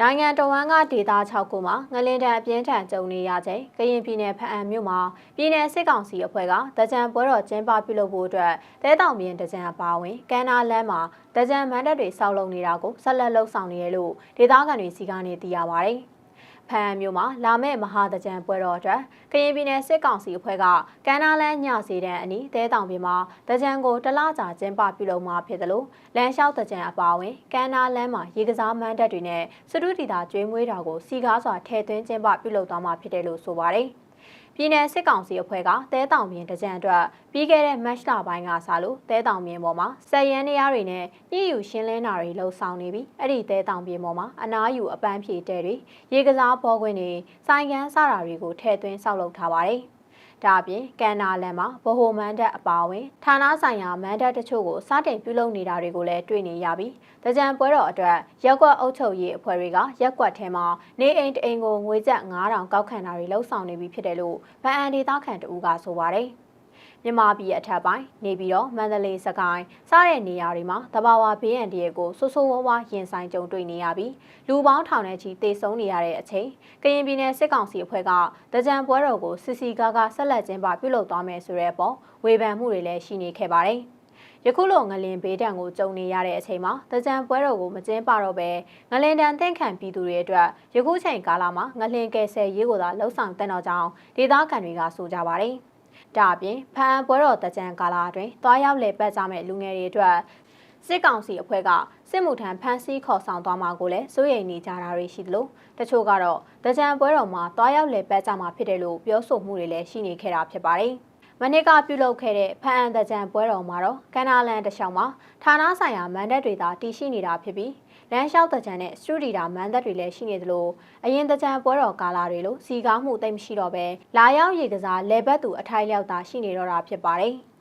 နိုင်ငံတော်ဝန်ကဒေသ6ခုမှာငလင်တံအပြင်းထန်ကြုံနေရချိန်ကရင်ပြည်နယ်ဖအံမြို့မှာပြည်နယ်စစ်ကောင်စီအဖွဲ့ကတကြံပွဲတော်ကျင်းပပြုလုပ်ဖို့အတွက်တဲတောင်ပြင်တကြံအပါအဝင်ကမ်းနားလမ်းမှာတကြံမန်းတပ်တွေစောက်လုပ်နေတာကိုဆက်လက်လှုပ်ဆောင်နေရလို့ဒေသခံတွေစီကနေသိရပါဗျ။ ဖအံမြို့မှာလာမယ့်မဟာတကြံပွဲတော်အတွက်ကရင်ပြည်နယ်စစ်ကောင်စီအဖွဲ့ကကမ်းနားလမ်းညစီတန်းအနီးတဲတောင်ပြင်မှာတကြံကိုတလကြာကျင်းပပြုလုပ်မှာဖြစ်တယ်လို့လမ်းလျှောက်တကြံအပါအဝင်ကမ်းနားလမ်းမှာရေကစားမန်းတပ်တွေနဲ့စတုတီတာကျွေးမွေးတာကိုစီကားစွာထည့်သွင်းကျင်းပပြုလုပ်သွားမှာဖြစ်တယ်လို့ဆိုပါတယ်။ ပြည်내စစ်ကောင်စီအဖွဲ့ကတဲတောင်ပြင်တကြံအတွက်ပြီးခဲ့တဲ့မတ်လပိုင်းကစလို့တဲတောင်ပြင်ပေါ်မှာစက်ရန်နေရတွေနဲ့ညှိယူရှင်းလင်းတာတွေလှုပ်ဆောင်နေပြီးအဲ့ဒီတဲတောင်ပြင်ပေါ်မှာအနားယူအပန်းဖြေတဲတွေရေကစားဘောခွင်းတွေစိုင်ကန်းစတာတွေကိုထည့်သွင်းဆောက်လုပ်ထားပါတယ်။ ဒါအပြင်ကန်နာလန်မှာဗဟိုမန်းတပ်အပါအဝင်ဌာနဆိုင်ရာမန်းတပ်တချို့ကိုစတင်ပြုလုပ်နေတာတွေကိုလည်းတွေ့နေရပြီးတကြံပွဲတော်အတွက်ရက်ကွက်အုပ်ချုပ်ရေးအဖွဲ့တွေကရက်ကွက်ထဲမှာနေအိမ်တအိမ်ကိုငွေကျပ်9000ကောက်ခံတာတွေလှုပ်ဆောင်နေပြီဖြစ်တယ်လို့ဗန်အန်ဒေတာခန်တူကဆိုပါတယ်။ မြန်မာပြည်အထက်ပိုင်းနေပြီးတော့မန္တလေးစကိုင်းစတဲ့နေရာတွေမှာတဘာဝဘေးအန္တရာယ်ကိုဆိုးဆိုးဝါးဝါရင်ဆိုင်ကြုံတွေ့နေရပြီးလူပေါင်းထောင်နဲ့ချီတေဆုံးနေရတဲ့အချိန်ကရင်ပြည်နယ်စစ်ကောင်စီအဖွဲ့ကတကြံပွဲတော်ကိုစစ်စီကားကဆက်လက်ကျင်းပပြုလုပ်သွားမယ်ဆိုတဲ့အပေါ်ဝေဖန်မှုတွေလည်းရှိနေခဲ့ပါတယ်ယခုလိုငလင်ဘေးဒဏ်ကိုကြုံနေရတဲ့အချိန်မှာတကြံပွဲတော်ကိုမကျင်းပတော့ပဲငလင်တန်တင့်ခံပြည်သူတွေအတွက်ယခုချိန်ကာလမှာငလင်ကယ်ဆယ်ရေးကိုသာလှုံ့ဆော်တဲ့တော့ကြောင်းဒေသခံတွေကဆိုကြပါတယ်။ ဒါအပြင်ဖန်ပွဲတော်တကြံကာလအတွင်းတွားရောက်လေပတ်ကြမဲ့လူငယ်တွေအတွက်စစ်ကောင်စီအဖွဲ့ကစစ်မှုထမ်းဖမ်းဆီးခေါ်ဆောင်သွားမှာကိုလည်းစိုးရိမ်နေကြတာတွေရှိသလိုတချို့ကတော့တကြံပွဲတော်မှာတွားရောက်လေပတ်ကြမှာဖြစ်တယ်လို့ပြောဆိုမှုတွေလည်းရှိနေခဲ့တာဖြစ်ပါတယ်။ မနေ့ကပြုလုပ်ခဲ့တဲ့ဖန်အန်တကြံပွဲတော်မှာတော့ကန္နာလန်တလျှောက်မှာဌာနဆိုင်ရာမန်ဒတ်တွေသာတည်ရှိနေတာဖြစ်ပြီးလမ်းလျှောက်တကြံနဲ့စတူဒီတာမန်သက်တွေလည်းရှိနေသလိုအရင်တကြံပွဲတော်ကာလာတွေလိုစီကားမှုတိတ်မရှိတော့ပဲလာရောက်ရေကစားလေဘက်သူအထိုက်လျောက်သာရှိနေတော့တာဖြစ်ပါတယ်။